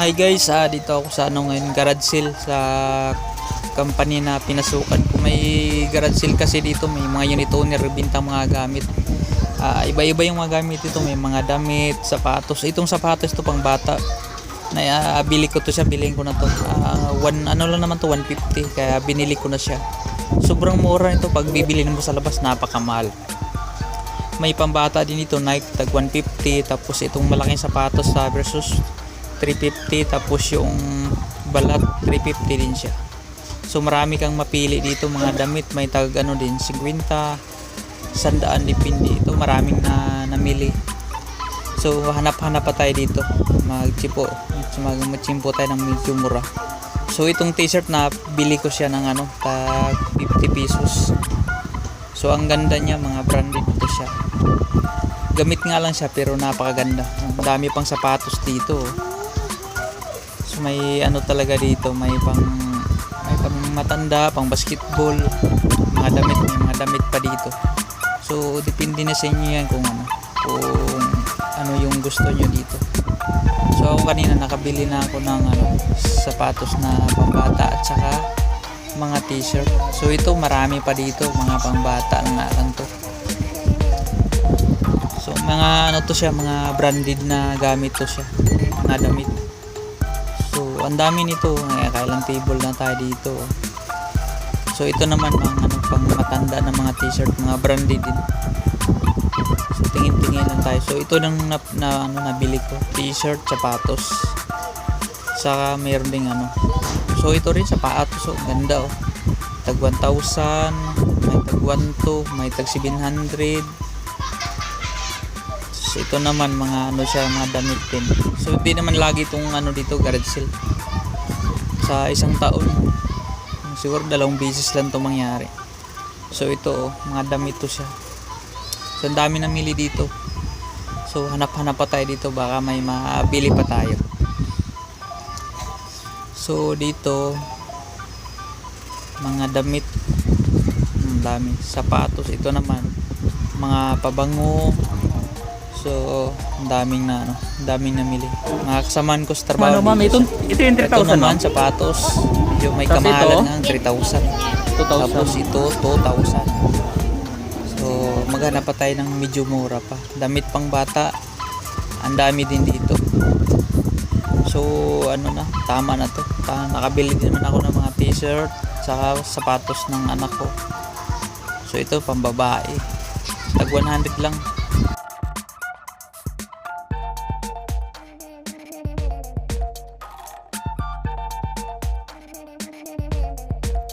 Hi guys, ah, dito ako sa ano ngayon, garage sale sa company na pinasukan ko. May garage sale kasi dito, may mga unit owner bintang mga gamit. Ah, iba-iba yung mga gamit dito, may mga damit, sapatos. Itong sapatos to pang bata. Na ah, bili ko to siya, bilhin ko na to. Ah, one, ano lang naman to, 150 kaya binili ko na siya. Sobrang mura nito pag bibili mo sa labas, napakamahal may pambata din ito Nike tag 150 tapos itong malaking sapatos sa versus 350 tapos yung balat 350 din siya so marami kang mapili dito mga damit may tag ano din 50 sandaan dipindi ito maraming na namili so hanap-hanap pa tayo dito magchipo mag magchimpo tayo ng medyo mura so itong t-shirt na bili ko siya ng ano tag 50 pesos So ang ganda niya, mga branded ito siya. Gamit nga lang siya pero napakaganda. Ang dami pang sapatos dito. oh. May ano talaga dito, may pang may pang matanda, pang basketball, mga damit, mga damit pa dito. So depende na sa inyo yan kung ano, kung ano yung gusto nyo dito. So ako kanina nakabili na ako ng ano, sapatos na pambata at saka mga t-shirt. So ito marami pa dito, mga pangbata na lang to. So mga ano to siya, mga branded na gamit to siya, mga damit. So ang dami nito, eh, kailang table na tayo dito. So ito naman mga ano pang matanda na mga t-shirt, mga branded din. So tingin-tingin lang tayo. So ito nang na, na ano nabili ko, t-shirt, sapatos. Saka mayroon ding ano. So ito rin sapatos, oh, ganda oh. Tag 1,000, may tag 1,2, may tag 700. So ito naman mga ano siya, mga damit din. So hindi naman lagi itong ano dito, garage sale. Sa isang taon, siguro dalawang beses lang to mangyari. So ito, oh, mga damit to siya. So ang dami namili dito. So hanap-hanap pa tayo dito, baka may mabili pa tayo. So dito mga damit ang dami sapatos ito naman mga pabango ang daming na ano ang daming namili. Mga kasamaan ko sa trabaho Ano ma'am, ito, ito yung ito 3,000 naman ma'am? sapatos. Yung may Tas kamahalan ito? nga 3,000 tapos 2,000. ito 2,000 so maghanap pa tayo ng medyo mura pa. Damit pang bata ang dami din dito. So ano na tama na to. Ta- nakabili din naman ako ng mga t-shirt saka sapatos ng anak ko. So ito pambabae. Tag 100 lang